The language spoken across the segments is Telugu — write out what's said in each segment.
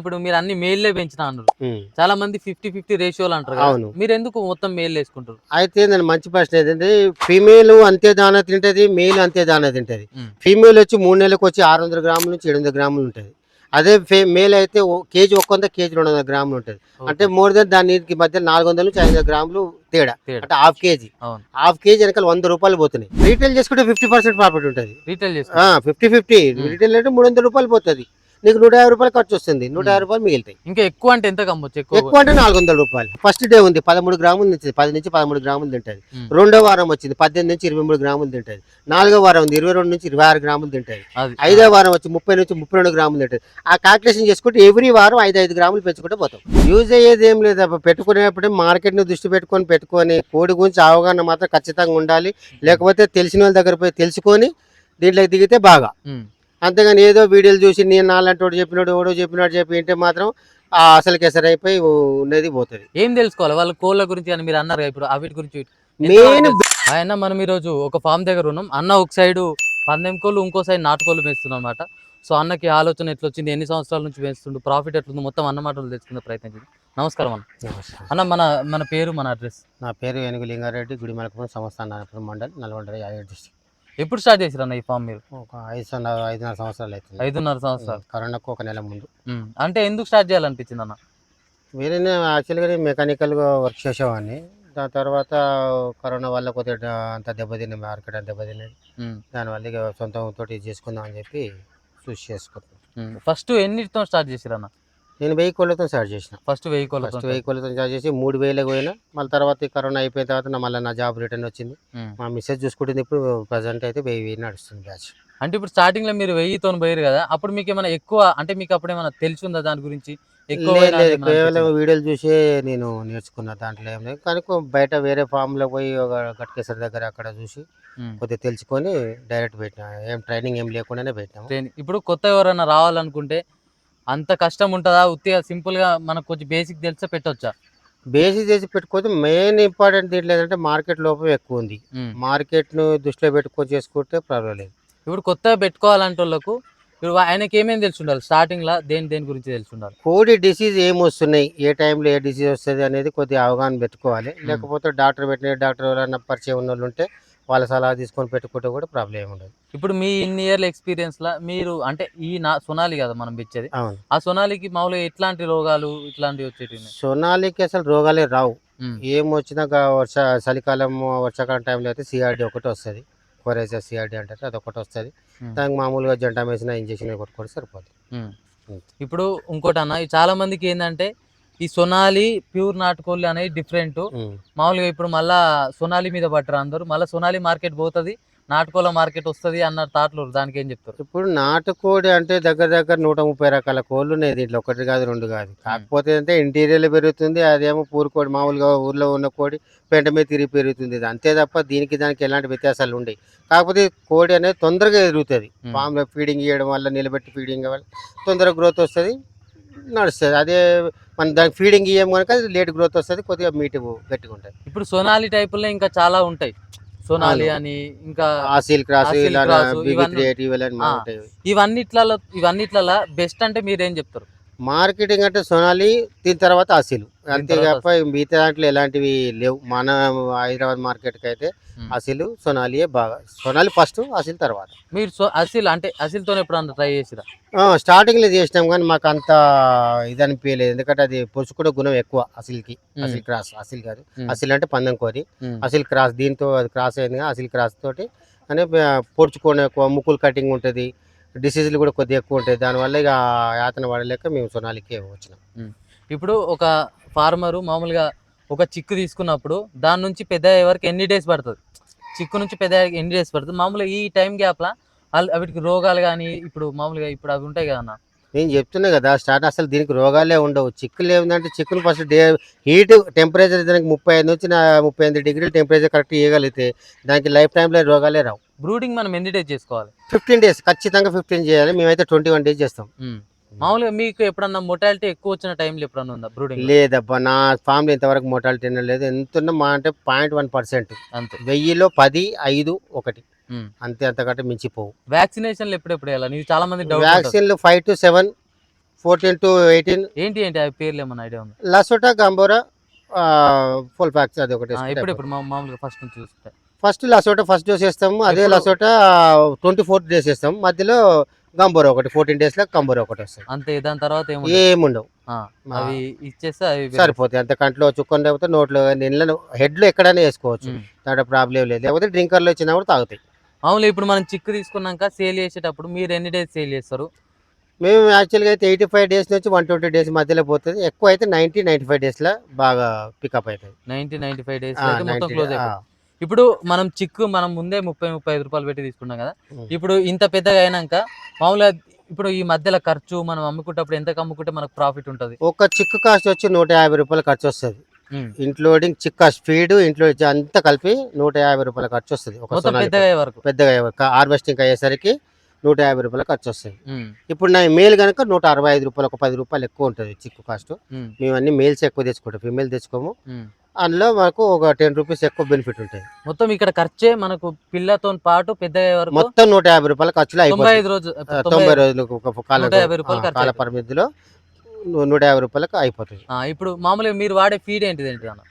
ఇప్పుడు మీరు అన్ని మేల్లే పెంచిన అన్నారు. చాలా మంది ఫిఫ్టీ ఫిఫ్టీ రేషియోలు అంటారు. అవును. మీరు ఎందుకు మొత్తం మేల్ వేసుకుంటారు? అయితే నేను మంచి ప్రశ్న ఏంటంటే ఫీమేల్ అంతే దానా తింటది మేల్ అంతే దానా తింటది. ఫీమేల్ వచ్చి మూడు నెలలకు వచ్చి ఆరు వందల గ్రాముల నుంచి ఏడు వందల గ్రాములు ఉంటుంది. అదే మేల్ అయితే కేజీ ఒక్క వంద కేజీ రెండు వందల గ్రాములు ఉంటుంది. అంటే మోర్ దెన్ దానికి మధ్య నాలుగు వందల నుంచి ఐదు వందల గ్రాములు తేడా. అంటే హాఫ్ కేజీ. హాఫ్ కేజీ వెనకాల వంద రూపాయలు పోతున్నాయి. రీటైల్ చేసుకుంటే ఫిఫ్టీ పర్సెంట్ ప్రాఫిట్ ఉంటుంది. రీటైల్ ఫిఫ్టీ ఫిఫ్టీ రీటైల్ అంటే మూడు వందల రూపాయలు పోతుంది. నీకు నూట యాభై రూపాయలు ఖర్చు వస్తుంది. నూట యాభై రూపాయలు మిగులుతాయి. ఇంకా ఎక్కువ అంటే ఎంత కమ్మొచ్చు ఎక్కువ అంటే నాలుగు వందల రూపాయలు. ఫస్ట్ డే ఉంది పదమూడు గ్రాములు నుంచి పది నుంచి పదమూడు గ్రాములు తింటది. రెండో వారం వచ్చింది పద్దెనిమిది నుంచి ఇరవై మూడు గ్రాములు తింటది. నాలుగో వారం ఉంది ఇరవై రెండు నుంచి ఇరవై ఆరు గ్రాములు తింటది. ఐదో వారం వచ్చి ముప్పై నుంచి ముప్పై రెండు గ్రాములు తింటది. ఆ కాల్కులేషన్ చేసుకుంటే ఎవ్రీ వారం ఐదు ఐదు గ్రాములు పెంచుకుంటే పోతాం. యూజ్ అయ్యేది ఏం లేదు. అబ్బా. పెట్టుకునేటప్పుడు మార్కెట్ని దృష్టి పెట్టుకొని పెట్టుకొని కోడి గురించి అవగాహన మాత్రం ఖచ్చితంగా ఉండాలి. లేకపోతే తెలిసిన వాళ్ళ దగ్గర పోయి తెలుసుకొని దీంట్లోకి దిగితే బాగా. అంతేగాని ఏదో వీడియోలు చూసి నేను నాలంటోడు చెప్పినాడు ఎవడో చెప్పినాడు చెప్పి వింటే మాత్రం ఆ అసలు కేసరైపోయి ఉన్నది పోతుంది. ఏం తెలుసుకోవాలి? వాళ్ళ కోళ్ళ గురించి అని మీరు అన్నారు ఇప్పుడు ఆ వీటి గురించి మెయిన్ ఆయన మనం ఈరోజు ఒక ఫామ్ దగ్గర ఉన్నాం. అన్న ఒక సైడు పందెం కోళ్ళు ఇంకో సైడ్ నాటుకోళ్ళు పెంచుతున్నాం అనమాట సో అన్నకి ఆలోచన ఎట్లా వచ్చింది ఎన్ని సంవత్సరాల నుంచి పెంచుతుండు? ప్రాఫిట్ ఎట్లుంది? మొత్తం అన్న మాటలు తెలుసుకునే ప్రయత్నం చేద్దాం. నమస్కారం అన్న. అన్న మన మన పేరు మన అడ్రస్. నా పేరు ఏనుగు లింగారెడ్డి గుడిమలకపురం సంస్థాన మండల్ నల్గొండ యాదగిరి డిస్ట్రిక్ట్ ఎప్పుడు స్టార్ట్ చేసిరు అన్న ఈ ఫామ్ మీరు? ఒక ఐదు ఐదున్నర సంవత్సరాలు అవుతుంది. ఐదున్నర సంవత్సరాలు. కరోనాకు ఒక నెల ముందు. అంటే ఎందుకు స్టార్ట్ చేయాలనిపించింది అన్న వేరేనే యాక్చువల్గా మెకానికల్గా వర్క్ చేసేవాడిని. దాని తర్వాత కరోనా వల్ల కొద్దిగా అంత దెబ్బతిన్న మార్కెట్ అంత దెబ్బతిన్నది. దానివల్ల ఇక సొంతం తోటి చేసుకుందాం అని చెప్పి చూసి చేసుకుంటాను ఉమ్. ఫస్ట్ ఎన్నిటితో స్టార్ట్ చేసిరు అన్న నేను వెయ్యి కోళ్ళతో స్టార్ట్ చేసిన ఫస్ట్ వెయ్యి కోళ్ళతో ఫస్ట్ వెయ్యి కోళ్ళతో స్టార్ట్ చేసి మూడు వేలకు పోయినా మళ్ళీ తర్వాత కరోనా అయిపోయిన తర్వాత నా మళ్ళీ నా జాబ్ రిటర్న్ వచ్చింది. మా మిస్సెస్ చూసుకుంటుంది ఇప్పుడు ప్రజెంట్ అయితే వెయ్యి వెయ్యి నడుస్తుంది బ్యాచ్ అంటే ఇప్పుడు స్టార్టింగ్లో మీరు వెయ్యితో పోయారు కదా అప్పుడు మీకు ఏమైనా ఎక్కువ అంటే మీకు అప్పుడు ఏమైనా తెలిసి ఉందా దాని గురించి కేవలం? వీడియోలు చూసే నేను నేర్చుకున్నా దాంట్లో ఏం లేదు కానీ బయట వేరే ఫామ్లో పోయి ఒక గట్కేసరి దగ్గర అక్కడ చూసి. కొద్దిగా తెలుసుకొని డైరెక్ట్ పెట్టినా ఏం ట్రైనింగ్ ఏం లేకుండానే పెట్టినాము. ఇప్పుడు కొత్త ఎవరైనా రావాలనుకుంటే అంత కష్టం ఉంటుందా? ఉత్తిగా సింపుల్గా మనకు కొంచెం బేసిక్ తెలిస్తే పెట్టొచ్చా? బేసిక్ చేసి పెట్టుకోతే మెయిన్ ఇంపార్టెంట్ దీంట్లో ఏంటంటే మార్కెట్ లోపం ఎక్కువ ఉంది. మార్కెట్ను దృష్టిలో పెట్టుకొని చేసుకుంటే ప్రాబ్లం లేదు ఇప్పుడు కొత్తగా పెట్టుకోవాలంటే వాళ్ళకు ఇప్పుడు ఆయనకి ఏమేమి తెలిసి ఉండాలి స్టార్టింగ్ లా దేని దేని గురించి తెలిసి ఉండాలి కోడి డిసీజ్ ఏం వస్తున్నాయి? ఏ టైంలో ఏ డిసీజ్ వస్తుంది అనేది కొద్దిగా అవగాహన పెట్టుకోవాలి. లేకపోతే డాక్టర్ పెట్టిన డాక్టర్ ఎవరైనా పరిచయం ఉన్న వాళ్ళు ఉంటే వాళ్ళ సలహా తీసుకొని పెట్టుకుంటే కూడా ప్రాబ్లం ఏమి ఉండదు. ఇప్పుడు మీ ఇన్ని ఇయర్ల ఎక్స్పీరియన్స్ లా మీరు అంటే ఈ నా సొనాలి కదా మనం పెంచేది అవును. ఆ సొనాలికి మామూలుగా ఎట్లాంటి రోగాలు ఇట్లాంటివి వచ్చేటివి సొనాలికి అసలు రోగాలే రావు. ఏం వచ్చినా వర్ష చలికాలం వర్షాకాలం టైంలో అయితే సిఆర్డి ఒకటి వస్తుంది. కోరేసా సిఆర్డి అది ఒకటి వస్తుంది. దానికి మామూలుగా జంట వేసిన ఇంజక్షన్ కొట్టుకొని సరిపోతుంది. ఇప్పుడు ఇంకోటి అన్న చాలా మందికి ఏంటంటే ఈ సొనాలి ప్యూర్ నాటుకోళ్ళు అనేది డిఫరెంట్. మామూలుగా ఇప్పుడు మళ్ళా సొనాలి మీద పట్టరు అందరూ. మళ్ళీ సొనాలి మార్కెట్ పోతుంది నాటుకోళ్ళ మార్కెట్ వస్తుంది అన్న తాట్లు దానికి ఏం చెప్తారు? ఇప్పుడు నాటుకోడి అంటే దగ్గర దగ్గర నూట ముప్పై రకాల కోళ్ళు ఉన్నాయి దీంట్లో. ఒకటి కాదు రెండు కాదు. కాకపోతే అంటే ఇంటీరియర్ పెరుగుతుంది అదేమో పూరు కోడి మామూలుగా ఊర్లో ఉన్న కోడి పెంట మీద తిరిగి పెరుగుతుంది. అంతే తప్ప దీనికి దానికి ఎలాంటి వ్యత్యాసాలు ఉండవు కాకపోతే కోడి అనేది తొందరగా ఎదుగుతుంది. ఫామ్లో ఫీడింగ్ చేయడం వల్ల నిలబెట్టి ఫీడింగ్ వల్ల తొందరగా గ్రోత్ వస్తుంది. నడుస్తుంది అదే మన దానికి ఫీడింగ్ ఇయ్యం కనుక లేట్ గ్రోత్ వస్తుంది కొద్దిగా మీట్ గట్టిగా ఉంటుంది ఇప్పుడు సొనాలి టైపుల్లో ఇంకా చాలా ఉంటాయి సొనాలి. అని ఇంకా ఆసిల్ క్రాస్ ఆసిల్. ఉంటాయి ఇవన్నిట్లలో ఇవన్నిట్లలో బెస్ట్ అంటే మీరేం చెప్తారు మార్కెటింగ్ అంటే సొనాలి దీని తర్వాత అసిలు అంతే తప్ప మిగతా దాంట్లో ఎలాంటివి లేవు మన హైదరాబాద్ మార్కెట్కి అయితే. అసిలు సొనాలియే బాగా సొనాలి ఫస్ట్ అసిల్ తర్వాత. మీరు సో అసిల్ అంటే అసిల్తో ఎప్పుడన్నా ట్రై చేసిరా? స్టార్టింగ్లో చేసినాం కానీ మాకు అంత ఇది అనిపించలేదు. ఎందుకంటే అది పొడుచుకునే గుణం ఎక్కువ అసిల్కి. అసిల్ క్రాస్ అసిల్ కాదు. అసిల్ అంటే పందెం కోరి. అసిల్ క్రాస్ దీంతో అది క్రాస్ అయింది అసిల్ క్రాస్ తోటి అనే పొడుచుకొని ఎక్కువ ముక్కులు కటింగ్ ఉంటుంది. డిసీజులు కూడా కొద్దిగా ఎక్కువ ఉంటాయి. దానివల్ల ఇక యాతన పడలేక మేము సొనాలికే వచ్చినాం. ఇప్పుడు ఒక ఫార్మరు మామూలుగా ఒక చిక్కు తీసుకున్నప్పుడు దాని నుంచి పెద్ద అయ్యే వరకు ఎన్ని డేస్ పడుతుంది? చిక్కు నుంచి పెద్ద ఎన్ని డేస్ పడుతుంది? మామూలుగా ఈ టైం గ్యాప్లో వీటికి రోగాలు కానీ ఇప్పుడు మామూలుగా ఇప్పుడు అవి ఉంటాయి కదా అన్న. నేను చెప్తున్నా కదా స్టార్ట్ అసలు దీనికి రోగాలే ఉండవు. చిక్కులు ఏమిటంటే చిక్కులు ఫస్ట్ డే హీట్ టెంపరేచర్ దానికి ముప్పై ఐదు నుంచి నా ముప్పై ఎనిమిది డిగ్రీల టెంపరేచర్ కరెక్ట్ ఇవ్వగలిగితే దానికి లైఫ్ టైంలో రోగాలే రావు. బ్రూడింగ్ మనం ఎన్ని డేస్ చేసుకోవాలి? ఫిఫ్టీన్ డేస్ ఖచ్చితంగా ఫిఫ్టీన్ చేయాలి. మేమైతే ట్వంటీ వన్ డేస్ చేస్తాం. మామూలుగా మీకు ఎప్పుడన్నా మొటాలిటీ ఎక్కువ వచ్చిన టైంలో ఎప్పుడన్నా ఉందా బ్రూడింగ్ లేదబ్బా నా ఫామ్లో ఇంతవరకు మోటాలిటీ లేదు. ఎంత ఉన్నా మా అంటే పాయింట్ వన్ పర్సెంట్ అంతే. వెయ్యిలో పది ఐదు ఒకటి. అంతే అంతకంటే మించిపోవు. వ్యాక్సినేషన్లు ఎప్పుడెప్పుడు నీకు చాలా మంది వ్యాక్సిన్లు five to seven fourteen to eighteen ఏంటి ఏంటి ఆ పేర్లు ఏమన్నా ఐడియా ఉంది? లసోటా గంబోరా ఫుల్ ప్యాక్స్ అది ఒకటి ఇప్పుడు మామూలుగా ఫస్ట్ నుంచి చూస్తే ఫస్ట్ లసోటా ఫస్ట్ డోస్ వేస్తాము. అదే? లసోటా ట్వంటీ ఫోర్త్ డేస్ వేస్తాం మధ్యలో గంబోరా ఒకటి ఫోర్టీన్ డేస్లో గంబోరా ఒకటి వస్తుంది. అంతే దాని తర్వాత ఏమో ఏముండవు. అవి ఇచ్చేస్తే అవి సరిపోతాయి. అంత కంట్లో చుక్కని లేకపోతే నోట్లో నీళ్ళలో హెడ్లో ఎక్కడైనా వేసుకోవచ్చు. దాంట్లో ప్రాబ్లం లేదు. లేకపోతే డ్రింకర్లో వచ్చినప్పుడు తాగుతాయి. మామూలుగా ఇప్పుడు మనం చిక్కు తీసుకున్నాక సేల్ చేసేటప్పుడు మీరు ఎన్ని డేస్ సేల్ చేస్తారు? మేము యాక్చువల్గా అయితే ఎయిటీ ఫైవ్ డేస్ నుంచి వన్ ట్వంటీ డేస్ మధ్యలో పోతుంది. ఎక్కువ అయితే నైన్టీ నైన్టీ ఫైవ్ డేస్లో బాగా పికప్ అవుతుంది. నైన్టీ నైన్టీ ఫైవ్ డేస్ మొత్తం 90 క్లోజ్ ఇప్పుడు మనం చిక్కు మనం ముందే ముప్పై ముప్పై ఐదు రూపాయలు పెట్టి తీసుకున్నాం కదా. ఇప్పుడు ఇంత పెద్దగా అయినాక మామూలుగా ఇప్పుడు ఈ మధ్యలో ఖర్చు మనం అమ్ముకుంటప్పుడు ఎంత అమ్ముకుంటే మనకు ప్రాఫిట్ ఉంటుంది? ఒక చిక్కు కాస్ట్ వచ్చి నూట యాభై రూపాయలు ఖర్చు వస్తుంది. ఇంక్లూడింగ్ చిక్క స్పీడ్ ఇంట్లో అంతా కలిపి నూట యాభై రూపాయల ఖర్చు వస్తుంది ఒక. పెద్దగా అయ్యే వరకు? పెద్దగా హార్వెస్టింగ్ అయ్యేసరికి నూట యాభై రూపాయల ఖర్చు వస్తుంది. ఇప్పుడు నా మేల్ కనుక నూట అరవై ఐదు రూపాయలు ఒక పది రూపాయలు ఎక్కువ ఉంటుంది చిక్కు కాస్ట్. మేము అన్ని మేల్స్ ఎక్కువ తెచ్చుకుంటాం ఫీమేల్ తెచ్చుకోము. అందులో మాకు ఒక టెన్ రూపీస్ ఎక్కువ బెనిఫిట్ ఉంటుంది మొత్తం ఇక్కడ ఖర్చే మనకు పిల్లతో పాటు పెద్ద వరకు మొత్తం నూట యాభై రూపాయల ఖర్చులు రోజు ఆ, తొంభై రోజులకు ఒక కాల కాల. పరిమితిలో నూట యాభై రూపాయలకు అయిపోతుంది. ఇప్పుడు మామూలుగా మీరు వాడే ఫీడ్ ఏంటిది ఏంటి అన్న?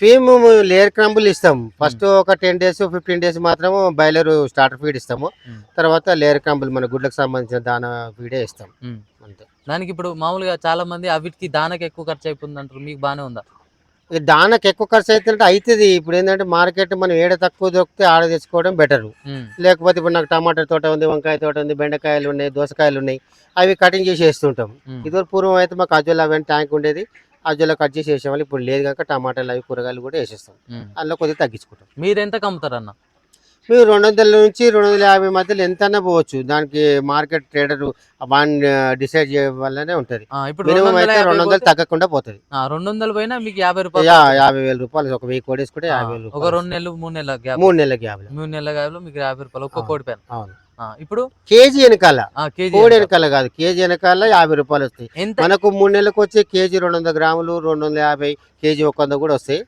ఫీమ్ లేయర్ క్రంబుల్ ఇస్తాం. ఫస్ట్ ఒక టెన్ డేస్ ఫిఫ్టీన్ డేస్ మాత్రము బయలర్ స్టార్టర్ ఫీడ్ ఇస్తాము. ఉమ్. తర్వాత లేయర్ క్రంబుల్ మన గుడ్లకు సంబంధించిన దాన ఫీడే ఇస్తాం. ఉమ్. అంతే. దానికి ఇప్పుడు మామూలుగా చాలా మంది అవిటికి దానకి ఎక్కువ ఖర్చు అయిపోతుంది అంటారు. మీకు బానే ఉందా? దానకు ఎక్కువ ఖర్చు అవుతుందంటే అవుతుంది ఇప్పుడు ఏంటంటే మార్కెట్ మనం ఏడ తక్కువ దొరికితే ఆడ తెచ్చుకోవడం బెటర్. లేకపోతే ఇప్పుడు నాకు టమాటా తోట ఉంది వంకాయ తోట ఉంది బెండకాయలు ఉన్నాయి దోసకాయలు ఉన్నాయి. అవి కటింగ్ చేసి వేస్తుంటాం. ఇదివరకు పూర్వం అయితే మాకు అజోలా అవన్నీ ట్యాంక్ ఉండేది. అజోలా కట్ చేసి వేసేవాళ్ళు. ఇప్పుడు లేదు కనుక టమాటాలు అవి కూరగాయలు కూడా వేసేస్తాం. అందులో కొద్దిగా తగ్గించుకుంటాం. మీరు ఎంత కమ్ముతారు అన్న? మీరు రెండు వందల నుంచి రెండు వందల యాభై మధ్యలో ఎంతైనా పోవచ్చు. దానికి మార్కెట్ ట్రేడర్ వాడిని డిసైడ్ చేయడం వల్లనే ఉంటుంది. ఇప్పుడు రెండు మినిమం వందల అయితే రెండు వందలు తగ్గకుండా పోతుంది. రెండు వందలు పోయినా మీకు యాభై రూపాయలు యాభై వేల రూపాయలు ఒక వెయ్యి కోడి వేసుకుంటే యాభై వేల ఒక రెండు నెలలు మూడు నెలల గ్యాప్. మూడు నెలల గ్యాప్లో. మూడు నెలల గ్యాప్ మీకు యాభై రూపాయలు ఒక్క. కోడి పైన. అవును. ఇప్పుడు కేజీ వెనకాల. కోడి? వెనకాల. కాదు కేజీ వెనకాల యాభై రూపాయలు వస్తాయి. మనకు మూడు నెలలకు వచ్చే కేజీ రెండు వందల గ్రాములు రెండు వందల యాభై కేజీ ఒక వంద కూడా వస్తాయి.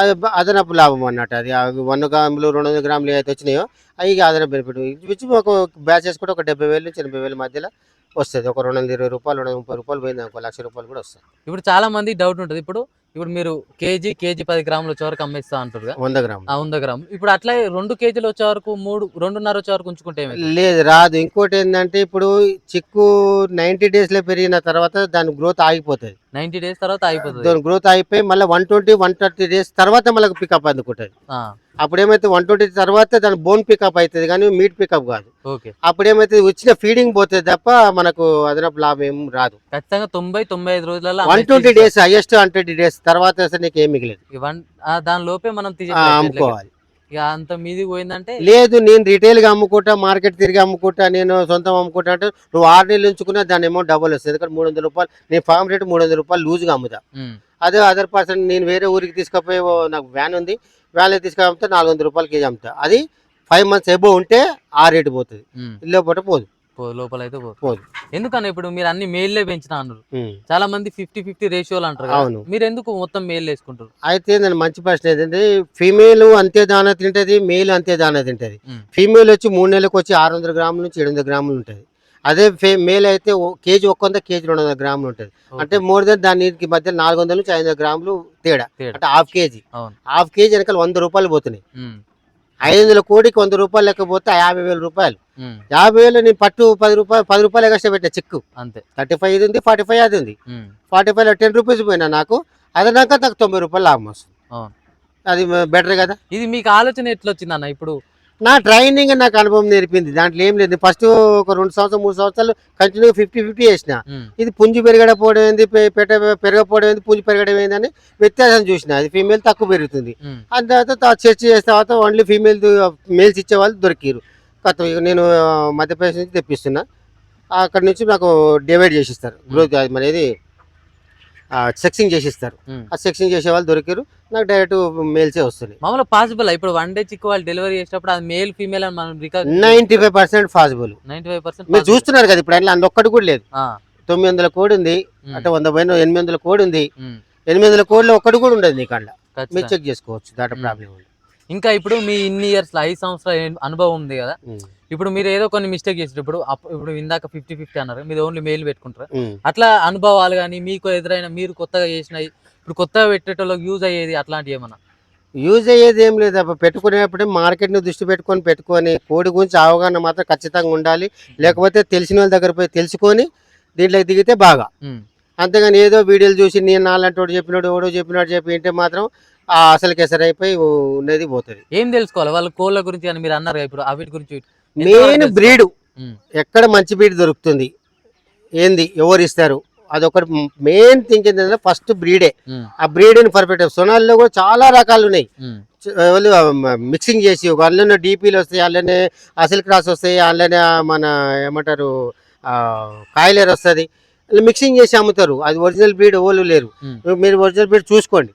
అది అదనపు లాభం అన్నట్టు అది. వంద గ్రాములు రెండు వందల గ్రాములు ఏవైతే వచ్చినాయో అవి అదనపు బెనిఫిట్. ఇచ్చి ఒక బ్యాచ్ చేసుకుంటే ఒక డెబ్బై వేలు నుంచి ఎనభై వేల మధ్యలో వస్తుంది. ఒక రెండు వందల ఇరవై రూపాయలు రెండు వందల ముప్పై రూపాయలు పోయింది ఒక లక్ష రూపాయలు కూడా వస్తాయి ఇప్పుడు చాలా మంది డౌట్ ఉంటుంది. ఇప్పుడు ఇప్పుడు మీరు కేజీ కేజీ పది గ్రాములు వచ్చే వరకు అమ్మేస్తా అంటారు వంద గ్రాములు. ఆ వంద గ్రాములు. ఇప్పుడు అట్లా రెండు కేజీలు వచ్చే వరకు మూడు రెండున్నర వచ్చే వరకు ఉంచుకుంటే లేదు రాదు. ఇంకోటి ఏంటంటే ఇప్పుడు చిక్కు నైంటీ డేస్లో పెరిగిన తర్వాత దాని గ్రోత్ ఆగిపోతుంది. నైన్టీ డేస్ తర్వాత అయిపోతుంది దాని గ్రోత్ అయిపోయి మళ్ళీ one twenty one thirty days తర్వాత మళ్ళీ పికప్ అందుకుంటుంది. అప్పుడు ఏమైతే వన్ ట్వంటీ తర్వాత దాని బోన్ పికప్ అవుతుంది కానీ మీట్ పికప్ కాదు. ఓకే. అప్పుడు ఏమైతే వచ్చిన ఫీడింగ్ పోతుంది తప్ప మనకు అదనపు లాభం ఏం రాదు. ఖచ్చితంగా తొంభై తొంభై ఐదు రోజులలో one twenty days highest one twenty days తర్వాత అసలు నీకు ఏం మిగిలేదు. దాని లోపే మనం అమ్ముకోవాలి. అంత మీది పోయిందంటే లేదు నేను రిటైల్గా అమ్ముకుంటా మార్కెట్ తిరిగి అమ్ముకుంటా నేను సొంతం అమ్ముకుంటా అంటే నువ్వు ఆరు నెలలు ఉంచుకున్నా దాని అమౌంట్ డబుల్ వస్తుంది. ఎందుకంటే మూడు వందల రూపాయలు నేను ఫామ్ రేట్ మూడు వందల రూపాయలు లూజ్గా అమ్ముతా. ఉమ్, అదే అదర్ పర్సన్ నేను వేరే ఊరికి తీసుకుపోయి నాకు వ్యాన్ ఉంది. వ్యాన్లో తీసుకొని అమ్మితే నాలుగు వందల రూపాయలు కేజీ అమ్ముతా. అది ఫైవ్ మంత్స్ ఎబో ఉంటే ఆ రేటు పోతుంది. పూట పోదు. లోపల అయితే పోదు. ఎందుకన్నా ఇప్పుడు మీరు అన్ని మేల్లే పెంచినా అన్నారు. చాలా మంది ఫిఫ్టీ ఫిఫ్టీ రేషియోలు అంటారు. అవును. మీరు ఎందుకు మొత్తం మేల్ వేసుకుంటారు? అయితే నేను మంచి ప్రశ్న ఏంటంటే ఫీమేల్ అంతే దానా తింటది మేల్ అంతే దానా తింటది. ఫీమేల్ వచ్చి మూడు నెలలకు వచ్చి ఆరు వందల గ్రాముల నుంచి ఏడు వందల గ్రాములు ఉంటుంది. అదే ఫే మేల్ అయితే కేజీ ఒక్క వంద కేజీ రెండు వందల గ్రాములు ఉంటుంది. అంటే మోర్ దెన్ దానికి మధ్య నాలుగు వందల నుంచి ఐదు వందల గ్రాములు తేడా. అంటే హాఫ్ కేజీ. హాఫ్ కేజీ వెనకాల వంద రూపాయలు పోతున్నాయి. ఐదు వందల కోడికి వంద రూపాయలు లేకపోతే యాభై వేల రూపాయలు. యాభై వేలు నేను పట్టు పది రూపాయలు పది రూపాయలు ఎక్స్ట్రా పెట్టిన చిక్కు. అంతే. థర్టీ ఫైవ్ ఇది ఉంది ఫార్టీ ఫైవ్ అది ఉంది. ఫార్టీ ఫైవ్ టెన్ రూపీస్ పోయినా నాకు అదనాక నాకు తొంభై రూపాయలు లాభం వస్తుంది. అది బెటర్ కదా. ఇది మీకు ఆలోచన ఎట్లా వచ్చింది అన్న ఇప్పుడు నా ట్రైనింగ్ నాకు అనుభవం నేర్పింది. దాంట్లో ఏం లేదు. ఫస్ట్ ఒక రెండు సంవత్సరం మూడు సంవత్సరాలు కంటిన్యూ ఫిఫ్టీ ఫిఫ్టీ చేసిన. ఇది పుంజు పెరగకపోవడం ఏంది? పెట్ట పెరగకపోవడం ఏంది? పుంజు పెరగడం ఏందని వ్యత్యాసం చూసిన. అది ఫీమేల్ తక్కువ పెరుగుతుంది. అంత తర్వాత చర్చ చేసిన తర్వాత ఓన్లీ ఫీమేల్ మేల్స్ ఇచ్చే వాళ్ళు దొరికిరు. కొత్త నేను మధ్యప్రదేశ్ నుంచి తెప్పిస్తున్నా. అక్కడ నుంచి నాకు డివైడ్ చేసిస్తారు. గ్రోత్ అది మనది సెక్సింగ్ చేసిస్తారు. ఆ సెక్సింగ్ చేసే వాళ్ళు దొరికారు. నాకు డైరెక్ట్ మేల్సే వస్తున్నాయి మామూలుగా పాసిబుల్ ఇప్పుడు వన్ డే చిక్కు వాళ్ళు డెలివరీ చేసేటప్పుడు అది మేల్ ఫీమేల్ అని మనం record ninety five percent possible ninety five percent మీరు చూస్తున్నారు కదా ఇప్పుడు అందులో ఒక్కటి కూడా లేదు. తొమ్మిది వందల కోడి ఉంది అంటే వంద పైన ఎనిమిది వందల కోడి ఉంది. ఎనిమిది వందల కోడిలో ఒక్కటి కూడా ఉండదు నీకు అందులో మీరు చెక్ చేసుకోవచ్చు మ్మ్. ప్రాబ్లం ఇంకా ఇప్పుడు మీ ఇన్ని ఇయర్స్ ఐదు సంవత్సరాల అనుభవం ఉంది కదా. ఇప్పుడు మీరు ఏదో కొన్ని మిస్టేక్ చేసారు ఇప్పుడు ఇప్పుడు ఇందాక ఫిఫ్టీ ఫిఫ్టీ అన్నారు. మీరు ఓన్లీ మెయిల్ పెట్టుకుంటారు? అట్లా అనుభవాలు కానీ మీకు ఎదురైన మీరు కొత్తగా చేసినవి ఇప్పుడు కొత్తగా పెట్టేటోళ్ళకి యూజ్ అయ్యేది అట్లాంటివి ఏమన్నా? యూజ్ అయ్యేది ఏం లేదు. అబ్బా పెట్టుకునేప్పుడే మార్కెట్ని దృష్టి పెట్టుకొని పెట్టుకొని కోడి గురించి అవగాహన మాత్రం ఖచ్చితంగా ఉండాలి. లేకపోతే తెలిసిన వాళ్ళ దగ్గర పోయి తెలుసుకొని దీంట్లోకి దిగితే బాగా. అంతేగాని ఏదో వీడియోలు చూసి నేను నాలంటి వాడు చెప్పినాడు ఎవడో చెప్పినాడు చెప్పి వింటే మాత్రం ఆ అసలు అయిపోయి ఉన్నది పోతుంది. ఏం తెలుసుకోవాలి? వాళ్ళ కోళ్ళ గురించి కానీ మీరు అన్నారు ఇప్పుడు అవిటి గురించి మెయిన్? బ్రీడ్. ఎక్కడ మంచి బ్రీడ్ దొరుకుతుంది? ఏంది? ఎవరు ఇస్తారు? అదొకటి మెయిన్ థింక్ ఏంటంటే ఫస్ట్ బ్రీడే. ఆ బ్రీడ్ పర్ఫెక్ట్ సొనాల్లో కూడా చాలా రకాలు ఉన్నాయి. వాళ్ళు మిక్సింగ్ చేసి అందులోనే డీపీలు వస్తాయి అందులోనే అసలు క్రాస్ వస్తాయి అందులోనే మన ఏమంటారు కాయలేరు వస్తుంది. మిక్సింగ్ చేసి అమ్ముతారు. అది ఒరిజినల్ బ్రీడ్ ఓళ్ళు లేరు. మీరు ఒరిజినల్ బ్రీడ్ చూసుకోండి.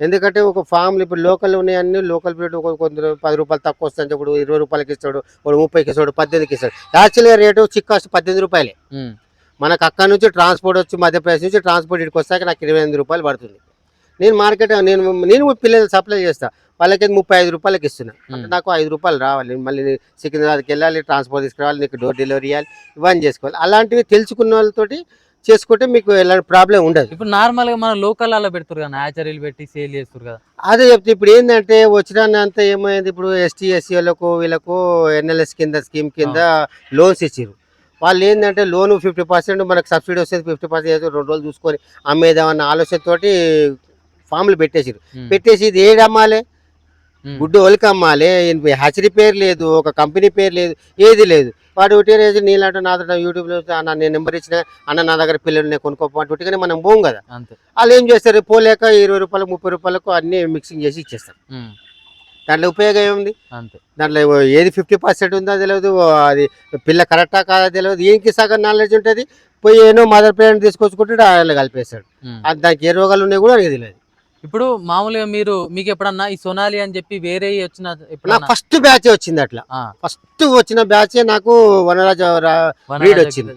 ఎందుకంటే ఒక ఫామ్లు ఇప్పుడు లోకల్ ఉన్నాయి అన్ని లోకల్ ఒక కొందరు పది రూపాయలు తక్కువ వస్తుంది ఇప్పుడు ఇరవై రూపాయలకి ఇస్తాడు వాడు ముప్పైకి ఇస్తాడు పద్దెనిమిదికి ఇస్తాడు. యాక్చువల్గా రేటు చిక్ కాస్ట్ పద్దెనిమిది రూపాయలే. మనకు అక్కడ నుంచి ట్రాన్స్పోర్ట్ వచ్చి మధ్యప్రదేశ్ నుంచి ట్రాన్స్పోర్ట్ ఇక్కడికి వస్తాక నాకు ఇరవై ఎనిమిది రూపాయలు పడుతుంది. నేను మార్కెట్ నేను నేను పిల్లలు సప్లై చేస్తా. వాళ్ళకి ముప్పై ఐదు రూపాయలకి ఇస్తున్నా. అంటే ఉమ్. నాకు ఐదు రూపాయలు రావాలి. మళ్ళీ సికింద్రాబాద్కి వెళ్ళాలి ట్రాన్స్పోర్ట్ తీసుకురావాలి నీకు డోర్ డెలివరీ ఇవ్వాలి ఇవన్నీ చేసుకోవాలి. అలాంటివి తెలుసుకున్న వాళ్ళతోటి చేసుకుంటే మీకు ఎలాంటి ప్రాబ్లం ఉండదు. ఇప్పుడు నార్మల్గా మన లోకల్ అలా పెడుతురు కదా హ్యాచరీలు పెట్టి సేల్ చేస్తారు కదా. అదే చెప్తే ఇప్పుడు ఏంటంటే వచ్చిన అంతా ఏమైంది? ఇప్పుడు ఎస్టీ ఎస్సీ వాళ్ళకు వీళ్ళకు ఎన్ఎల్ఎస్ కింద స్కీమ్ కింద లోన్స్ ఇచ్చారు వాళ్ళు ఏంటంటే లోన్ ఫిఫ్టీ పర్సెంట్ మనకు సబ్సిడీ వస్తుంది ఫిఫ్టీ పర్సెంట్ రెండు రోజులు చూసుకొని అమ్మేదామన్న ఆలోచనతోటి ఫామ్లు పెట్టేసారు పెట్టేసి ఇది ఏడు అమ్మాలి? గుడ్డు ఒలికి అమ్మాలి హ్యాచరీ పేరు లేదు ఒక కంపెనీ పేరు లేదు ఏది లేదు. వాడు ఒకటే నీలాంటి నాతో యూట్యూబ్లో అన్న నేను నెంబర్ ఇచ్చిన అన్న నా దగ్గర పిల్లలు నేను కొనుక్కోపో అంటే మనం పోం కదా. వాళ్ళు ఏం చేస్తారు? పోలేక ఇరవై రూపాయలకు ముప్పై రూపాయలకు అన్ని మిక్సింగ్ చేసి ఇచ్చేస్తారు. దాంట్లో ఉపయోగం ఏముంది? దాంట్లో ఏది ఫిఫ్టీ పర్సెంట్ ఉందో తెలియదు అది పిల్ల కరెక్టా కాదా తెలియదు ఏంకి సగం నాలెడ్జ్ ఉంటుంది? పోయి ఏనో మదర్ పేరెంట్ తీసుకొచ్చుకుంటే ఆయన కలిపేస్తాడు. దానికి ఏ రోగాలు ఉన్నాయి కూడా తెలియదు. ఇప్పుడు మామూలుగా మీరు మీకు ఎప్పుడన్నా ఈ సోనాలి అని చెప్పి వేరే వచ్చిన ఎప్పుడన్నా? ఫస్ట్ బ్యాచ్ వచ్చింది అట్లా. ఫస్ట్ వచ్చిన బ్యాచే నాకు వనరాజ రా- వనరాజ breed వచ్చింది.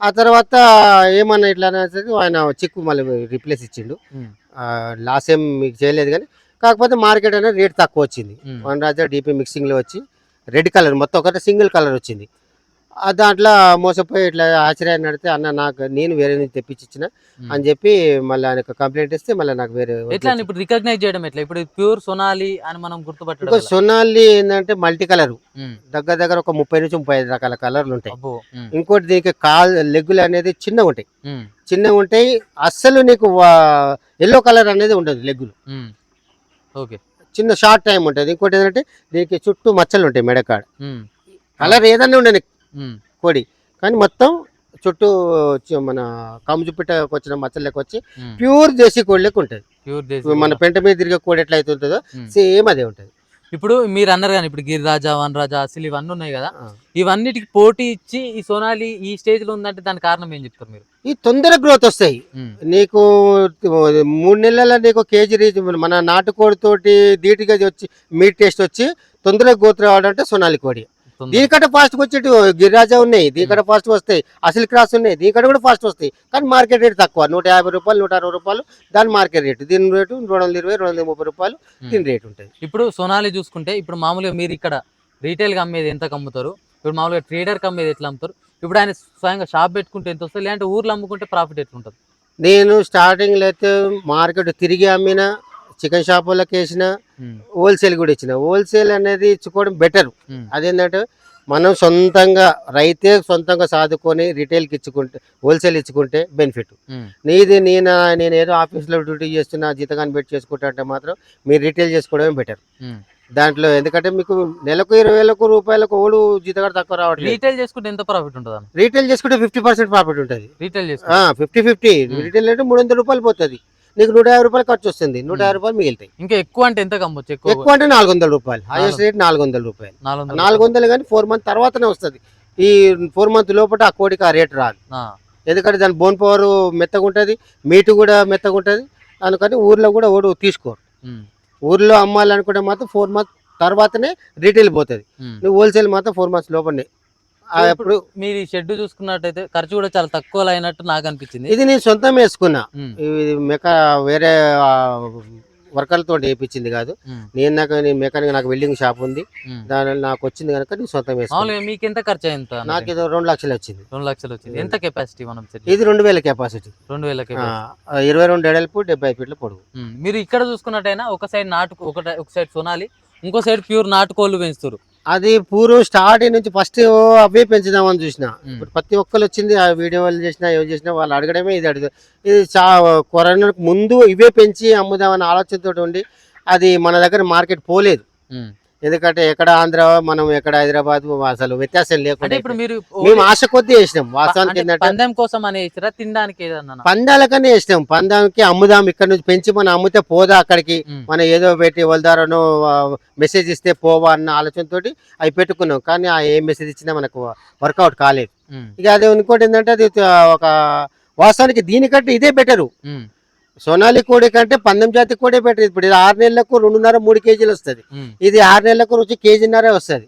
ఆ, తర్వాత ఏమన్నా ఇట్లా ఆయన చిక్కు మళ్ళీ రిప్లేస్ ఇచ్చిండు. లాస్ ఏం మీకు చేయలేదు కానీ కాకపోతే మార్కెట్ అనేది రేట్ తక్కువ వచ్చింది. వనరాజ డీపీ మిక్సింగ్లో వచ్చి రెడ్ కలర్ మొత్తం ఒకటే సింగిల్ కలర్ వచ్చింది. దాంట్లో మోసపోయి ఇట్లా ఆశ్చర్యాన్ని నడితే అన్న నాకు నేను వేరే నుంచి తెప్పించిన. అని చెప్పి మళ్ళీ ఆయనకు కంప్లైంట్ ఇస్తే మళ్ళీ నాకు వేరే ఎట్లా ఇప్పుడు రికగ్నైజ్ చేయడం ఎట్లా? ఇప్పుడు ప్యూర్ సొనాలి అని మనం గుర్తుపట్టడం? సొనాలి ఏంటంటే మల్టీ కలర్. దగ్గర దగ్గర ఒక ముప్పై నుంచి ముప్పై ఐదు రకాల కలర్లు ఉంటాయి. ఇంకోటి దీనికి కాల్ లెగ్గులు అనేది చిన్నగా ఉంటాయి. చిన్నగా ఉంటాయి. అస్సలు నీకు ఎల్లో కలర్ అనేది ఉండదు లెగ్గులు. ఓకే. చిన్న షార్ట్ టైం ఉంటుంది. ఇంకోటి ఏంటంటే దీనికి చుట్టూ మచ్చలు ఉంటాయి మెడకాడ. కలర్ ఏదన్నా ఉండని ఉమ్, కోడి. కానీ మొత్తం చుట్టూ మన కమ్ముజుపిట్ట వచ్చిన మచ్చలు లెక్క వచ్చి ప్యూర్ దేశీ కోడి లెక్క ఉంటుంది. ప్యూర్ మన. పెంట మీద తిరిగే కోడి ఎట్లా అయితే ఉంటుందో. సేమ్ అదే ఉంటుంది. ఇప్పుడు మీరు అన్నారు కానీ ఇప్పుడు గిరిరాజా వనరాజా అసలు ఇవన్నీ ఉన్నాయి కదా. ఇవన్నిటికి పోటీ ఇచ్చి ఈ సోనాలి ఈ స్టేజ్లో ఉందంటే దానికి కారణం ఏం చెప్తారు మీరు? ఈ తొందర గ్రోత్ వస్తాయి. నీకు మూడు నెలల నీకు కేజీ రీచ్ మన నాటుకోడి తోటి ధీటుగా వచ్చి మీట్ టేస్ట్ వచ్చి తొందరగా గ్రోత్ రావడం అంటే సొనాలి కోడి. దీనికంటే ఫాస్ట్ వచ్చేటి గిరిరాజా ఉన్నాయి దీనికంటే ఫాస్ట్ వస్తాయి అసలు క్రాస్ ఉన్నాయి దీనికంటే కూడా ఫాస్ట్ వస్తాయి. కానీ మార్కెట్ రేట్ తక్కువ నూట యాభై రూపాయలు నూట అరవై రూపాయలు దాని మార్కెట్ రేటు. దీని రేటు రెండు వందల ఇరవై రెండు వందల ముప్పై రూపాయలు దీని రేట్ ఉంటుంది ఇప్పుడు సోనాలి చూసుకుంటే ఇప్పుడు మామూలుగా మీరు ఇక్కడ రీటైల్గా అమ్మేది ఎంత అమ్ముతారు ఇప్పుడు మామూలుగా ట్రేడర్కి అమ్మేది ఎట్లా అమ్ముతారు? ఇప్పుడు ఆయన స్వయంగా షాప్ పెట్టుకుంటే ఎంత వస్తుంది? లేదంటే ఊర్లో అమ్ముకుంటే ప్రాఫిట్ ఎట్లా ఉంటుంది నేను స్టార్టింగ్లో అయితే మార్కెట్ తిరిగి అమ్మిన చికెన్ షాప్ వాళ్ళకి వేసిన హోల్సేల్ కూడా ఇచ్చిన. హోల్సేల్ అనేది ఇచ్చుకోవడం బెటర్. అదేంటంటే మనం సొంతంగా రైతే సొంతంగా సాదుకొని రిటైల్కి ఇచ్చుకుంటే హోల్సేల్ ఇచ్చుకుంటే బెనిఫిట్. నీది నేను నేను ఏదో ఆఫీస్లో డ్యూటీ చేస్తున్నా జీతగాని పెట్టి చేసుకుంటా అంటే మాత్రం మీరు రిటైల్ చేసుకోవడమే బెటర్. దాంట్లో ఎందుకంటే మీకు నెలకు ఇరవై వేలకు రూపాయలకు ఓడు జీతగాడు తక్కువ రావట్లేదు. రీటైల్ చేసుకుంటే ఎంత ప్రాఫిట్ ఉంటుంది? రీటైల్ చేసుకుంటే ఫిఫ్టీ పర్సెంట్ ప్రాఫిట్ ఉంటుంది. Retail fifty fifty. రిటైల్ అంటే మూడు వందల రూపాయలు పోతుంది. నీకు నూట యాభై రూపాయలు ఖర్చు వస్తుంది. నూట యాభై రూపాయలు మిగులుతాయి. ఇంకా ఎక్కువ అంటే ఎంత కమ్మొచ్చు ఎక్కువ? ఎక్కువ అంటే నాలుగు వందల రూపాయలు. హైయెస్ట్ రేట్ నాలుగు వందల రూపాయలు. నాలుగు వందలు కానీ ఫోర్ మంత్ తర్వాతనే వస్తుంది. ఈ ఫోర్ మంత్ లోపల ఆ కోడికి ఆ రేట్ రాదు. ఎందుకంటే దాని బోన్ పవర్ మెత్తగా ఉంటుంది మీటు కూడా మెత్తగా ఉంటుంది. అందుకని ఊర్లో కూడా ఓడు తీసుకోరు. ఊర్లో అమ్మాలనుకుంటే మాత్రం ఫోర్ మంత్ తర్వాతనే రీటైల్ పోతుంది. నువ్వు హోల్సేల్ మాత్రం ఫోర్ మంత్స్ లోపలనే. ఇప్పుడు మీరు ఈ షెడ్ చూసుకున్నట్టయితే ఖర్చు కూడా చాలా తక్కువ అయినట్టు నాకు అనిపించింది. ఇది నేను సొంతం వేసుకున్నా. ఇది మెక వేరే వర్కర్లతో వేయించింది కాదు. నేను నాకు నేను మెకానిక్ నాకు వెల్డింగ్ షాప్ ఉంది. దాని నాకు వచ్చింది కనుక నేను సొంతం వేసుకున్నాను మీకు ఎంత ఖర్చు అయింది? నాకు ఇది రెండు లక్షలు వచ్చింది. రెండు లక్షలు వచ్చింది. ఎంత కెపాసిటీ మనం ఇది రెండు వేల కెపాసిటీ రెండు వేల ఇరవై రెండు ఎడల్పు డెబ్బై ఫీట్ల పొడుగు మీరు ఇక్కడ చూసుకున్నట్టయినా ఒక సైడ్ నాటు ఒక ఒక సైడ్ సోనాలి. ఇంకో సైడ్ ప్యూర్ నాటుకోళ్ళు పెంచుతారు అది పూర్వం స్టార్టింగ్ నుంచి ఫస్ట్ అవే పెంచుదామని చూసిన. ఇప్పుడు ప్రతి ఒక్కరు వచ్చింది ఆ వీడియోలు చేసినా ఏం చేసినా వాళ్ళు అడగడమే ఇది అడుగు ఇది చా కరోనాకు ముందు ఇవే పెంచి అమ్ముదామని ఆలోచనతో ఉండి అది మన దగ్గర మార్కెట్ పోలేదు. ఎందుకంటే ఎక్కడ ఆంధ్ర మనం ఎక్కడ హైదరాబాద్ అసలు వ్యత్యాసం లేకుండా ఇప్పుడు మీరు మేము ఆశ కొద్దీ వేసినాం. వాస్తవానికి ఏంటంటే పందెం కోసం అని తినడానికి పందాలకనే వేసినాం. పందానికి అమ్ముదాం. ఇక్కడ నుంచి పెంచి మనం అమ్మితే పోదా అక్కడికి. మనం ఏదో పెట్టి వల్దారనో మెసేజ్ ఇస్తే పోవా అన్న ఆలోచనతోటి అవి పెట్టుకున్నాం. కానీ ఆ ఏ మెసేజ్ ఇచ్చినా మనకు వర్కౌట్ కాలేదు. ఇక అది ఇంకోటి ఏంటంటే అది ఒక వాస్తవానికి దీనికంటే ఇదే బెటరు. సోనాలి కోడి కంటే పందెం జాతి కోడే బెటర్ ఇప్పుడు ఇది ఆరు నెలలకు రెండున్నర మూడు కేజీలు వస్తుంది. ఇది ఆరు నెలలకు రుచి కేజీన్నర వస్తుంది.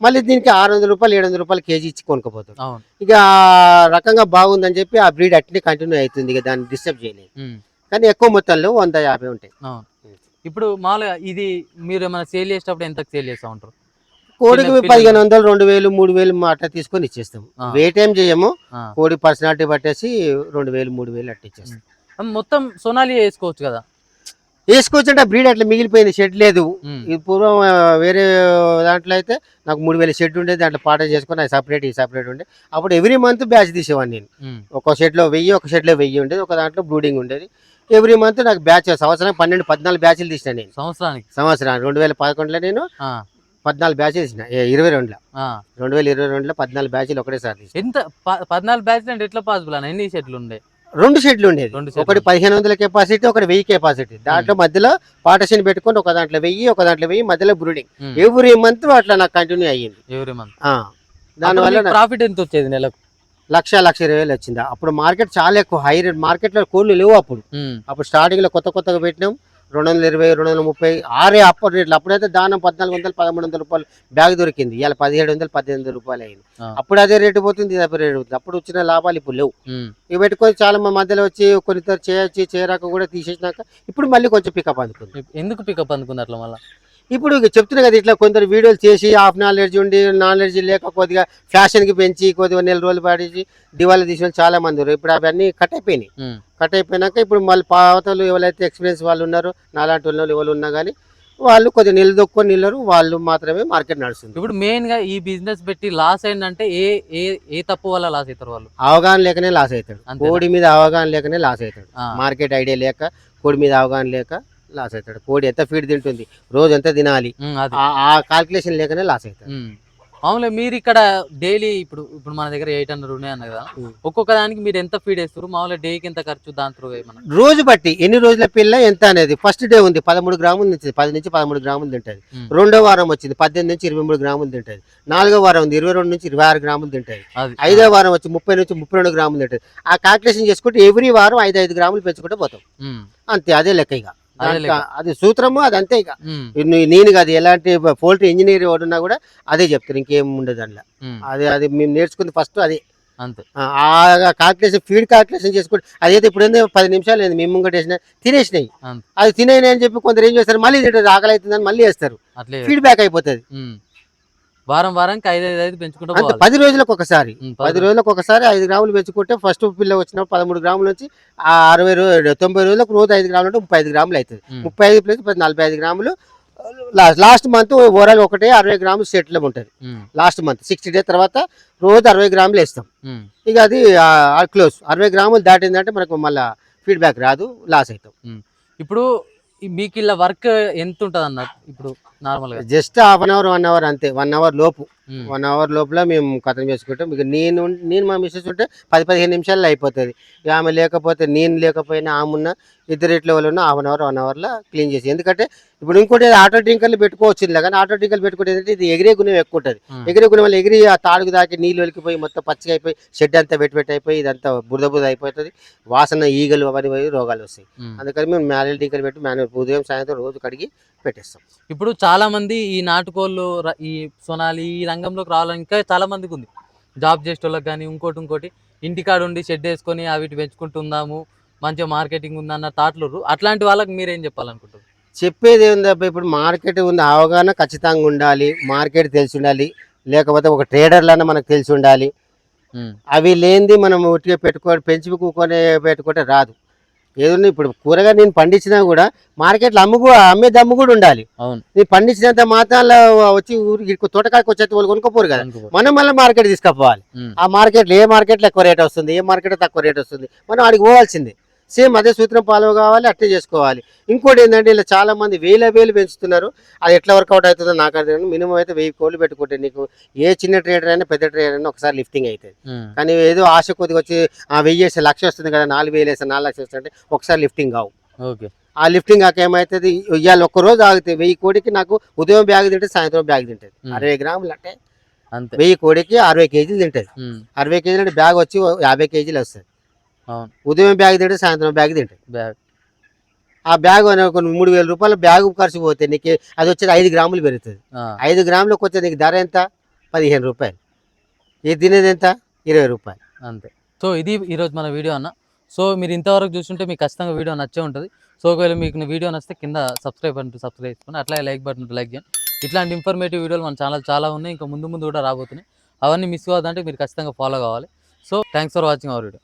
మళ్ళీ దీనికి ఆరు వందల రూపాయలు ఏడు వందల రూపాయలు కేజీ ఇచ్చి కొనుక్కోపోతాం ఇక ఆ రకంగా బాగుందని చెప్పి ఆ బ్రీడ్ అట్నే కంటిన్యూ అవుతుంది. ఇక దాన్ని డిస్టర్బ్ చేయలేదు. కానీ ఎక్కువ మొత్తంలో వంద యాభై ఉంటాయి. ఇప్పుడు మామూలుగా ఇది మీరు ఏమైనా సేల్ చేసేటప్పుడు ఎంత సేల్ చేస్తా ఉంటారు? కోడికి పదిహేను వందలు రెండు వేలు మూడు వేలు అట్లా తీసుకొని ఇచ్చేస్తాం ఆ. వెయిట్ ఏం చేయము. కోడి పర్సనాలిటీ పట్టేసి రెండు వేలు మూడు వేలు అట్లా ఇచ్చేస్తాం. మొత్తం సోనాలి వేసుకోవచ్చు కదా. వేసుకోవచ్చంటే బ్రీడ్ అట్లా మిగిలిపోయింది షెడ్ లేదు. ఈ పూర్వం వేరే దాంట్లో అయితే నాకు మూడు వేల షెడ్ ఉండేది దాంట్లో పాట చేసుకొని అది సపరేట్ ఈ సపరేట్ ఉండే. అప్పుడు ఎవ్రీ మంత్ బ్యాచ్ తీసేవాడిని నేను. ఒక షెడ్లో వెయ్యి ఒక షెడ్లో వెయ్యి ఉండేది ఒక దాంట్లో బ్రూడింగ్ ఉండేది. ఎవ్రీ మంత్ నాకు బ్యాచ్ సంవత్సరం పన్నెండు పద్నాలుగు బ్యాచ్లు తీసిన నేను. సంవత్సరానికి? సంవత్సరం రెండు వేల పదకొండులో నేను పద్నాలుగు బ్యాచ్లు తీసిన. ఇరవై రెండులో. రెండు వేల ఇరవై రెండులో పద్నాలుగు బ్యాచ్లు ఒకటేసారి ఎంత? పద్నాలుగు బ్యాచ్ అంటే ఎట్లా పాసిబుల్ అన్న? ఎన్ని సెట్లు ఉండే? రెండు షెడ్లు ఉండేది. ఒకటి పదిహేను వందల కెపాసిటీ ఒకటి వెయ్యి కెపాసిటీ. దాంట్లో మధ్యలో పార్టీషన్ పెట్టుకొని ఒక దాంట్లో వెయ్యి ఒక దాంట్లో వెయ్యి మధ్యలో బ్రూడింగ్. ఎవ్రీ మంత్ అట్లా నాకు కంటిన్యూ అయ్యింది. Every month. దానివల్ల ప్రాఫిట్ ఎంత వచ్చేది నెలకు? లక్ష లక్ష ఇరవై వేలు వచ్చింది. అప్పుడు మార్కెట్ చాలా ఎక్కువ హై రేట్ మార్కెట్లో కోళ్ళు లేవు అప్పుడు. అప్పుడు స్టార్టింగ్లో కొత్త కొత్తగా పెట్టినాం. రెండు వందల ఇరవై రెండు వందల ముప్పై ఆరే అప్పటి రేట్లు. అప్పుడైతే దానం పద్నాలుగు వందలు పదమూడు వందల రూపాయలు బ్యాగ్ దొరికింది. ఇవాళ పదిహేడు వందలు పద్దెనిమిది వందల రూపాయలు అయింది. అప్పుడు అదే రేటు పోతుంది ఇది అదే రేటు పోతుంది. అప్పుడు వచ్చిన లాభాలు ఇప్పుడు లేవు. ఇవి పెట్టుకొని చాలా మా మధ్యలో వచ్చి కొన్ని చేయొచ్చి చేయరాక కూడా తీసేసినాక ఇప్పుడు మళ్ళీ కొంచెం పికప్ అందుకుంది. ఎందుకు పికప్ అట్లా మళ్ళీ? ఇప్పుడు చెప్తున్నా కదా ఇట్లా కొందరు వీడియోలు చేసి హాఫ్ నాలెడ్జ్ ఉండి నాలెడ్జ్ లేక కొద్దిగా ఫ్యాషన్కి పెంచి కొద్దిగా నెల రోజులు పాటించి దివాళీ తీసిన చాలా మంది ఉన్నారు. ఇప్పుడు అవన్నీ కట్ అయిపోయినాయి. కట్ అయిపోయినాక ఇప్పుడు మళ్ళీ పాతలు ఎవరైతే ఎక్స్పీరియన్స్ వాళ్ళు ఉన్నారో నాలాంటి వాళ్ళు ఎవరు ఉన్నా కానీ వాళ్ళు కొద్దిగా నిలదొక్కొని నిల్లరు వాళ్ళు మాత్రమే మార్కెట్ నడుస్తుంది. ఇప్పుడు మెయిన్గా ఈ బిజినెస్ పెట్టి లాస్ అయిందంటే ఏ ఏ ఏ తప్పు వల్ల లాస్ అవుతారు వాళ్ళు? అవగాహన లేకనే లాస్ అవుతాడు? కోడి మీద అవగాహన లేకనే లాస్ అవుతాడు. మార్కెట్ ఐడియా లేక కోడి మీద అవగాహన లేక లాస్ అవుతాడు. కోడి ఎంత ఫీడ్ తింటుంది? రోజు ఎంత తినాలి? ఆ- కాల్కులేషన్ లేకనే లాస్ అవుతాడు. మామూలుగా మీరు ఇక్కడ డైలీ ఇప్పుడు ఇప్పుడు మన దగ్గర ఎయిట్ హండ్రెడ్ ఉన్నాయి అన్న కదా. ఒక్కొక్క దానికి మీరు ఎంత ఫీడ్ వేస్తారు? మామూలుగా డేకి ఎంత ఖర్చు దాని రోజు బట్టి ఎన్ని రోజుల పిల్ల ఎంత అనేది ఫస్ట్ డే ఉంది పదమూడు గ్రాములు నుంచి పది నుంచి పదమూడు గ్రాములు తింటది. రెండో వారం వచ్చింది పద్దెనిమిది నుంచి ఇరవై మూడు గ్రాములు తింటది. నాలుగో వారం ఉంది ఇరవై రెండు నుంచి ఇరవై ఆరు గ్రాములు తింటది. ఐదో వారం వచ్చి ముప్పై నుంచి ముప్పై రెండు గ్రాములు తింటది. ఆ కాల్కులేషన్ చేసుకుంటే ఎవ్రీ వారం ఐదు ఐదు గ్రాములు పెంచుకుంటే పోతాం. అంతే అదే లెక్క ఇక. అదే సూత్రము అది అంతే ఇక నేను కాదు ఎలాంటి పోల్ట్రీ ఇంజనీర్ ఉన్నా కూడా అదే చెప్తారు ఇంకేం ఉండదు అందులో అదే అది మేము నేర్చుకుంది ఫస్ట్ అదే. అంతే. ఆ కాల్కులేషన్ ఫీడ్ కాల్కులేషన్ చేసుకుంటే అదైతే ఇప్పుడు ఏందో పది నిమిషాలు అయింది మేము ముంగట వేసిన తినేసినాయి. అది తినేయని అని చెప్పి కొందరు ఏం చేస్తారు మళ్ళీ ఆకలి అవుతుందని మళ్ళీ వేస్తారు. ఫీడ్బ్యాక్ అయిపోతుంది. వారం వారానికి ఐదు ఐదు ఐదు పెంచుకుంటూ పది రోజులకు ఒకసారి. పది రోజులకు ఒకసారి ఐదు గ్రాములు పెంచుకుంటే ఫస్ట్ పిల్ల వచ్చినప్పుడు పదమూడు గ్రాముల నుంచి ఆ అరవై రోజు తొంభై రోజులకు రోజు ఐదు గ్రాములు అంటే ముప్పై ఐదు గ్రాములు అవుతుంది. ముప్పై ఐదు ప్లస్ నలభై ఐదు గ్రాములు లాస్ట్ లాస్ట్ మంత్ ఓవరాల్ ఒకటే అరవై గ్రాములు సెట్లో ఉంటుంది లాస్ట్ మంత్ సిక్స్టీ డేస్ తర్వాత రోజు అరవై గ్రాములు వేస్తాం. ఇక అది క్లోజ్. అరవై గ్రాములు దాటిందంటే మనకు మళ్ళీ ఫీడ్బ్యాక్ రాదు లాస్ అవుతాం. ఇప్పుడు మీకు ఇలా వర్క్ ఎంత ఉంటుంది అన్న ఇప్పుడు? Just half an hour one hour అంతే. వన్ అవర్ లోపు. వన్ అవర్ లోపల మేము కథం చేసుకుంటాం. ఇక నేను నేను మా మిస్సెస్ ఉంటే పది పదిహేను నిమిషాల్లో అయిపోతుంది. ఇక ఆమె లేకపోతే నేను లేకపోయినా ఆమె ఉన్న ఇద్దరు ఇట్ల వాళ్ళు ఉన్న హాఫ్ అన్ అవర్ వన్ అవర్లో క్లీన్ చేసి ఎందుకంటే ఇప్పుడు ఇంకోటి ఆటో టింకర్లు పెట్టుకోవచ్చు కానీ ఆటో టింకర్లు పెట్టుకుంటే ఏంటంటే ఇది ఎగిరే గుణం ఎక్కువ ఉంటుంది. ఎగిరే గుణం వల్ల ఎగిరి ఆ తాడుకు దాకి నీళ్ళు వెలికిపోయి మొత్తం పచ్చిగా అయిపోయి షెడ్ అంతా పెట్టి పెట్టి అయిపోయి ఇదంతా బురద బురద అయిపోతుంది. వాసన ఈగలు అవన్నీ రోగాలు వస్తాయి. అందుకని మేము మాన్యువల్ టింకర్లు పెట్టి మాన్యువల్ ఉదయం సాయంత్రం రోజు కడిగి పెట్టేస్తాం. ఇప్పుడు చాలా మంది ఈ నాటుకోళ్ళు ఈ సొనాలి ఈ రంగంలోకి రావాలని ఇంకా చాలా మందికి ఉంది. జాబ్ చేసే వాళ్ళకి కానీ ఇంకోటి. ఇంకోటి ఇంటికాడ ఉండి షెడ్ వేసుకొని అవిటి పెంచుకుంటుందాము మంచిగా మార్కెటింగ్ ఉందన్న థాట్లు అట్లాంటి వాళ్ళకి మీరేం చెప్పాలనుకుంటారు చెప్పేది ఏందబ్బా ఇప్పుడు మార్కెట్ ఉంది అవగాహన ఖచ్చితంగా ఉండాలి మార్కెట్ తెలిసి ఉండాలి లేకపోతే ఒక ట్రేడర్లన్నా మనకు తెలిసి ఉండాలి. అవి లేనిది మనం ఒట్టిగా పెట్టుకో పెంచి కూకొని పెట్టుకుంటే రాదు. ఏదన్నా ఇప్పుడు కూరగా నేను పండించినా కూడా మార్కెట్లో అమ్ము అమ్మే దమ్ము కూడా ఉండాలి. అవును. నేను పండించినంత మాత్రాల్లో వచ్చి ఊరికి తోటకాడికి వచ్చే వాళ్ళు కొనుక్కోపోరు కదా. మనం మళ్ళీ మార్కెట్ తీసుకుపోవాలి. ఆ మార్కెట్లో ఏ మార్కెట్లో ఎక్కువ రేట్ వస్తుంది ఏ మార్కెట్లో తక్కువ రేట్ వస్తుంది మనం ఆడికి పోవాల్సిందే. సేమ్ అదే సూత్రం ఫాలో కావాలి అట్టే చేసుకోవాలి. ఇంకోటి ఏంటంటే ఇలా చాలా మంది వేల వేలు పెంచుతున్నారు. అది ఎట్లా వర్కౌట్ అవుతుందో నాకు అర్థం మినిమం అయితే వెయ్యి కోళ్ళు పెట్టుకుంటే నీకు ఏ చిన్న ట్రేడర్ అయినా పెద్ద ట్రేడర్ అయినా ఒకసారి లిఫ్టింగ్ అవుతుంది. ఉమ్, కానీ ఏదో ఆశ కొద్దిగా వచ్చి ఆ వెయ్యి వేస్తే లక్ష వస్తుంది కదా నాలుగు వేలు వేస్తే నాలుగు లక్షలు వస్తుంటే ఒకసారి లిఫ్టింగ్ కావు. ఓకే. ఆ లిఫ్టింగ్ కాక ఏమవుతుంది ఇవాళ ఒక్క రోజు ఆగితే వెయ్యి కోడికి నాకు ఉదయం బ్యాగ్ తింటే సాయంత్రం బ్యాగ్ తింటుంది. ఉమ్. అరవై గ్రాములు అంటే వెయ్యి కోడికి అరవై కేజీలు తింటుంది. ఉమ్, అరవై కేజీలు అంటే బ్యాగ్ వచ్చి యాభై కేజీలు వస్తుంది. అవును. ఉదయం బ్యాగ్ తింటే సాయంత్రం బ్యాగ్ తింటుంది బ్యాగ్. ఆ బ్యాగ్ అనే కొన్ని మూడు వేల రూపాయల బ్యాగ్ ఖర్చు పోతే నీకు అది వచ్చేది ఐదు గ్రాములు పెరుగుతుంది. ఐదు గ్రాములకు వచ్చే నీకు ధర ఎంత? పదిహేను రూపాయలు. ఇది తినేది ఎంత? ఇరవై రూపాయలు. అంతే. సో ఇది ఈరోజు మన వీడియో అన్న. సో మీరు ఇంతవరకు చూస్తుంటే మీకు ఖచ్చితంగా వీడియో నచ్చే ఉంటుంది. సో ఒకవేళ మీకు వీడియో నచ్చితే కింద సబ్స్క్రైబ్ అంటే సబ్స్క్రైబ్ చేసుకుని అట్లాగే లైక్ బటన్ లైక్ చేయండి. ఇట్లాంటి ఇన్ఫర్మేటివ్ వీడియోలు మన ఛానల్ చాలా ఉన్నాయి. ఇంకా ముందు ముందు కూడా రాబోతున్నాయి. అవన్నీ మిస్ కావద్దంటే మీరు ఖచ్చితంగా ఫాలో కావాలి. So thanks for watching our video